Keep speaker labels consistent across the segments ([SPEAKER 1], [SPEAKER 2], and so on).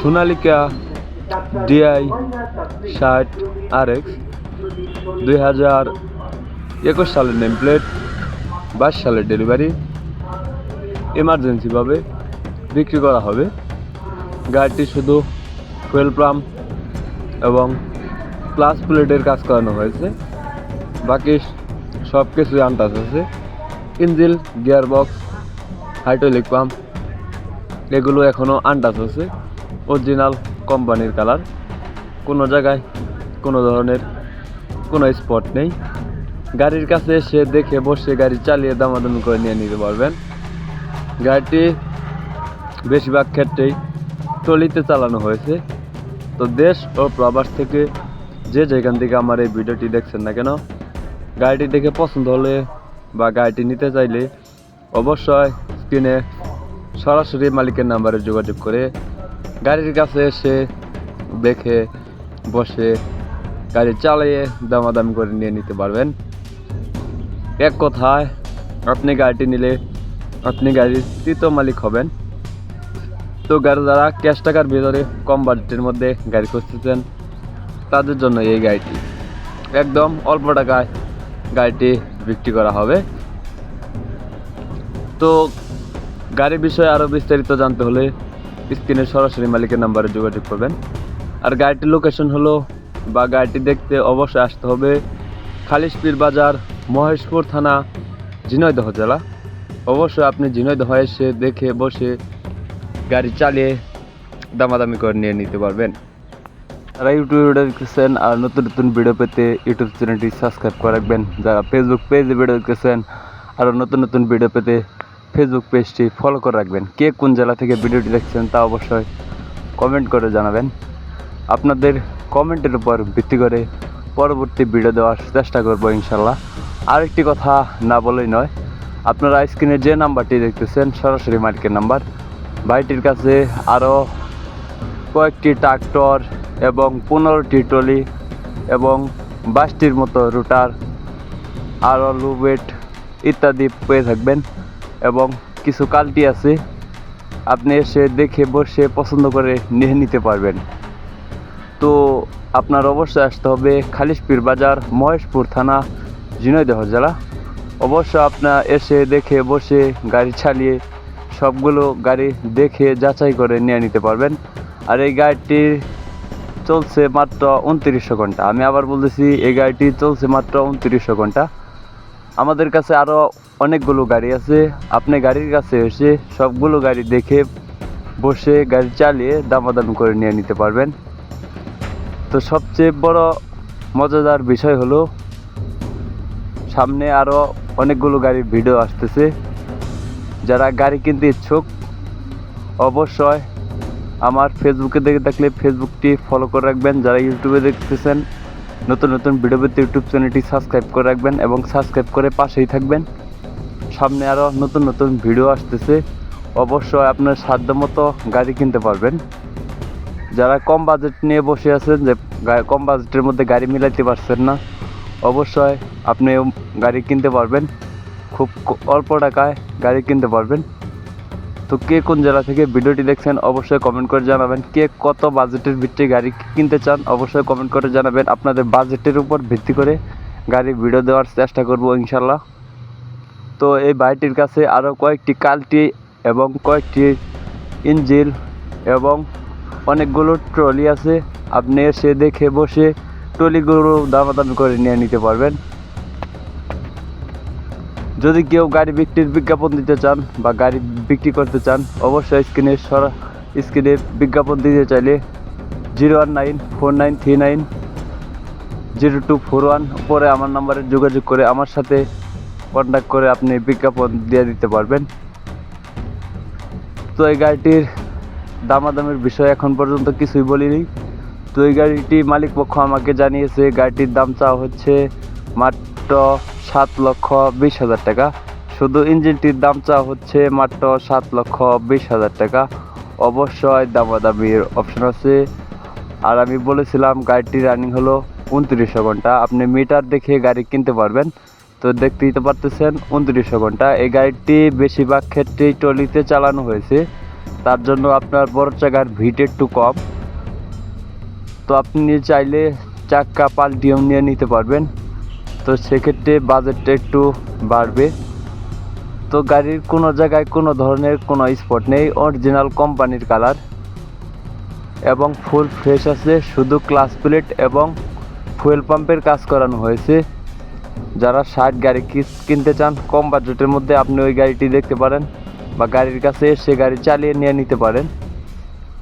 [SPEAKER 1] Sonalika DI ষাট আর x দুই হাজার একুশ সালের নেম প্লেট বাইশ সালের ডেলিভারি এমার্জেন্সিভাবে বিক্রি করা হবে। গাড়িটি শুধু ফুয়েল পাম্প এবং ক্লাস প্লেটের কাজ করানো হয়েছে। বাকি সব কিছুই আনটাচ আছে। Engine gear box hydraulic pump এগুলো এখনও আনটাচ আছে। অরিজিনাল কোম্পানির কালার কোনো জায়গায় কোনো ধরনের কোনো স্পট নেই। গাড়ির কাছে এসে দেখে বসে গাড়ি চালিয়ে দামাদামি করে নিয়ে নিতে পারবেন। গাড়িটি বেশিরভাগ ক্ষেত্রেই ট্রলিতে চালানো হয়েছে। তো দেশ ও প্রবাস থেকে যে যেখান থেকে আমার এই ভিডিওটি দেখছেন না কেন, গাড়িটি দেখে পছন্দ হলে বা গাড়িটি নিতে চাইলে অবশ্যই স্ক্রিনে সরাসরি মালিকের নাম্বারে যোগাযোগ করে গাড়ির কাছে এসে দেখে, বসে গাড়ি চালিয়ে দামাদামি করে নিয়ে নিতে পারবেন। এক কথায়, আপনি গাড়িটি নিলে আপনি গাড়ির তৃতীয় মালিক হবেন। তো গাড়ি যারা ক্যাশ টাকার ভিতরে কম বাজেটের মধ্যে গাড়ি খুঁজতেছেন, তাদের জন্য এই গাড়িটি। একদম অল্প টাকায় গাড়িটি বিক্রি করা হবে। তো গাড়ির বিষয়ে আরও বিস্তারিত জানতে হলে স্ক্রিনে সরাসরি মালিকের নাম্বারে যোগাযোগ করবেন। আর গাড়িটির লোকেশন হলো বা গাড়িটি দেখতে অবশ্যই আসতে হবে খালিশপীর বাজার, মহেশপুর থানা, ঝিনাইদহ জেলা। অবশ্যই আপনি ঝিনাইদহ এসে দেখে বসে গাড়ি চালিয়ে দামাদামি করে নিয়ে নিতে পারবেন। যারা ইউটিউবে ভিডিও দেখতেছেন আর নতুন নতুন ভিডিও পেতে ইউটিউব চ্যানেলটি সাবস্ক্রাইব করে রাখবেন। যারা ফেসবুক পেজে ভিডিও দেখতেছেন আরও নতুন নতুন ভিডিও পেতে ফেসবুক পেজটি ফলো করে রাখবেন। কে কোন জেলা থেকে ভিডিওটি দেখছেন তা অবশ্যই কমেন্ট করে জানাবেন। আপনাদের কমেন্টের উপর ভিত্তি করে পরবর্তী ভিডিও দেওয়ার চেষ্টা করব ইনশাল্লাহ আরেকটি কথা না বলেই নয়, আপনারা স্ক্রিনে যে নাম্বারটি দেখতেছেন সরাসরি মালিকের নাম্বার ভাইটির কাছে আরও কয়েকটি ট্রাক্টর এবং পনেরোটি ট্রলি এবং বাইশটির মতো রুটার আরও লুবেট ইত্যাদি পেয়ে থাকবেন। এবং কিছু কালটি আছে, আপনি এসে দেখে বসে পছন্দ করে নিয়ে নিতে পারবেন। তো আপনার অবশ্যই আসতে হবে খালিশপীর বাজার, মহেশপুর থানা, ঝিনাইদহ জেলা। অবশ্য আপনার এসে দেখে বসে গাড়ি চালিয়ে সবগুলো গাড়ি দেখে যাচাই করে নিয়ে নিতে পারবেন। আর এই গাড়িটি চলছে মাত্র উনত্রিশশো ঘণ্টা। আমি আবার বলতেছি, এই গাড়িটি চলছে মাত্র উনত্রিশশো ঘণ্টা। আমাদের কাছে আরও অনেকগুলো গাড়ি আছে। আপনি গাড়ির কাছে এসে সবগুলো গাড়ি দেখে বসে গাড়ি চালিয়ে দামাদাম করে নিয়ে নিতে পারবেন। তো সবচেয়ে বড় মজাদার বিষয় হলো, সামনে আরও অনেকগুলো গাড়ির ভিডিও আসতেছে। যারা গাড়ি কিনতে ইচ্ছুক, অবশ্যই আমার ফেসবুকে দেখে থাকলে ফেসবুকটি ফলো করে রাখবেন। যারা ইউটিউবে দেখতেছেন নতুন নতুন ভিডিও পেতে ইউটিউব চ্যানেলটি সাবস্ক্রাইব করে রাখবেন এবং সাবস্ক্রাইব করে পাশেই থাকবেন। সামনে আরও নতুন নতুন ভিডিও আসতেছে। অবশ্যই আপনার সাধ্য মতো গাড়ি কিনতে পারবেন। যারা কম বাজেট নিয়ে বসে আছেন, যে কম বাজেটের মধ্যে গাড়ি মিলাইতে পারছেন না, অবশ্যই আপনি গাড়ি কিনতে পারবেন। খুব অল্প টাকায় গাড়ি কিনতে পারবেন। তো কে কোন জেলা থেকে ভিডিওটি দেখছেন, অবশ্যই কমেন্ট করে জানাবেন। কে কত বাজেটের ভিত্তি গাড়ি কিনতে চান, অবশ্যই কমেন্ট করে জানাবেন। আপনাদের বাজেটের উপর ভিত্তি করে গাড়ি ভিডিও দেওয়ার চেষ্টা করব ইনশাল্লাহ তো এই বাড়িটির কাছে আরও কয়েকটি কালটি এবং কয়েকটি ইঞ্জিল এবং অনেকগুলো ট্রলি আছে। আপনি এসে দেখে বসে ট্রলিগুলো দামাদামি করে নিয়ে নিতে পারবেন। যদি কেউ গাড়ি বিক্রির বিজ্ঞাপন দিতে চান বা গাড়ি বিক্রি করতে চান, অবশ্যই স্ক্রিনে সরা স্ক্রিনে বিজ্ঞাপন দিতে চাইলে zero one nine four nine three nine zero two four one উপরে আমার নাম্বারে যোগাযোগ করে আমার সাথে কন্ট্যাক্ট করে আপনি বিজ্ঞাপন দিয়ে দিতে পারবেন। তো এই গাড়িটির দামাদামের বিষয় এখন পর্যন্ত কিছুই বলিনি। তো এই গাড়িটি মালিক পক্ষ আমাকে জানিয়েছে, গাড়িটির দাম চাওয়া হচ্ছে মাত্র সাত লক্ষ বিশ হাজার টাকা। শুধু ইঞ্জিনটির দাম চাওয়া হচ্ছে মাত্র সাত লক্ষ বিশ হাজার টাকা। অবশ্যই দামাদামির অপশন আছে। আর আমি বলেছিলাম গাড়িটির রানিং হলো উনত্রিশশো ঘণ্টা। আপনি মিটার দেখে গাড়ি কিনতে পারবেন। তো দেখতেই তো পারতেছেন উনত্রিশশো ঘণ্টা। এই গাড়িটি বেশিরভাগ ক্ষেত্রেই ট্রলিতে চালানো হয়েছে। তার জন্য আপনার বড় চাকার ভিট একটু কম। তো আপনি চাইলে চাক্কা পাল্টিও নিয়ে নিতে পারবেন। তো সেক্ষেত্রে বাজেটটা একটু বাড়বে। তো গাড়ির কোনো জায়গায় কোনো ধরনের কোনো স্পট নেই অরিজিনাল কোম্পানির কালার এবং ফুল ফ্রেশ আছে, শুধু ক্লাস প্লেট এবং ফুয়েল পাম্পের কাজ করানো হয়েছে। যারা ষাট গাড়ি কিনতে চান, কম বাজেটের মধ্যে আপনি ওই গাড়িটি দেখতে পারেন বা গাড়ির কাছে এসে গাড়ি চালিয়ে নিয়ে নিতে পারেন।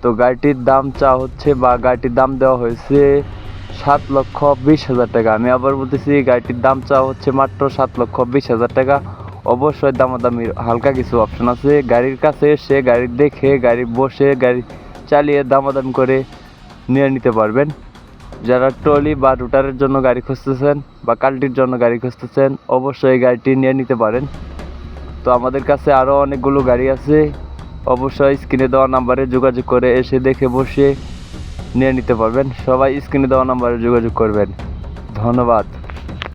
[SPEAKER 1] তো গাড়িটির দাম চা হচ্ছে বা গাড়িটির দাম দেওয়া হয়েছে সাত লক্ষ বিশ হাজার টাকা। আমি আবার বলতেছি, গাড়িটির দাম চা হচ্ছে মাত্র সাত লক্ষ বিশ হাজার টাকা। অবশ্যই দামাদামির হালকা কিছু অপশন আছে। গাড়ির কাছে এসে গাড়ি দেখে, গাড়ি বসে, গাড়ি চালিয়ে দামাদাম করে নিয়ে নিতে পারবেন। যারা ট্রলি বা রুটারের জন্য গাড়ি খুঁজতেছেন বা কাল্টির জন্য গাড়ি খুঁজতেছেন, অবশ্যই গাড়িটি নিয়ে নিতে পারেন। তো আমাদের কাছে আরও অনেকগুলো গাড়ি আছে। অবশ্যই স্ক্রিনে দেওয়া নাম্বারে যোগাযোগ করে এসে দেখে বসে নিয়ে নিতে পারবেন। সবাই স্ক্রিনে দেওয়া নাম্বারে যোগাযোগ করবেন। ধন্যবাদ।